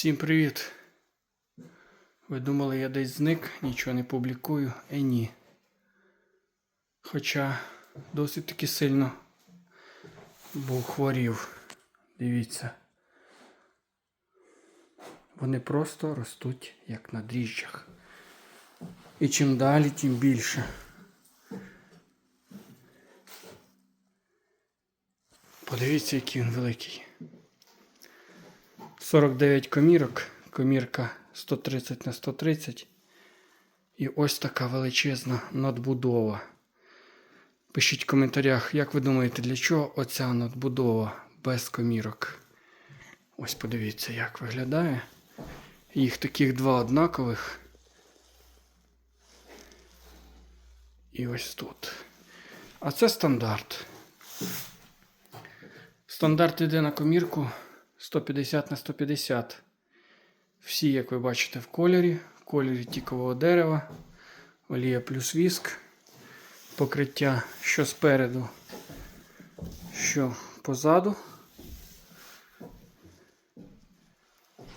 Всім привіт! Ви думали, я десь зник, нічого не публікую? Е ні. Хоча досить таки сильно був хворів. Дивіться. Вони просто ростуть як на дріжджах. І чим далі, тим більше. Подивіться, який він великий. 49 комірок, комірка 130 на 130. І ось така величезна надбудова. Пишіть в коментарях, як ви думаєте, для чого оця надбудова без комірок? Ось подивіться, як виглядає. Їх таких два однакових. І ось тут. А це стандарт. Стандарт йде на комірку 150 на 150. Всі, як ви бачите, в кольорі, в кольорі тікового дерева, олія плюс віск, покриття що спереду, що позаду.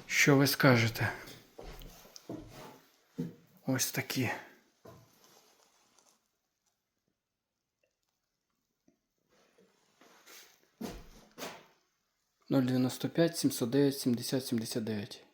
Що ви скажете? Ось такі. 095 709 70 79.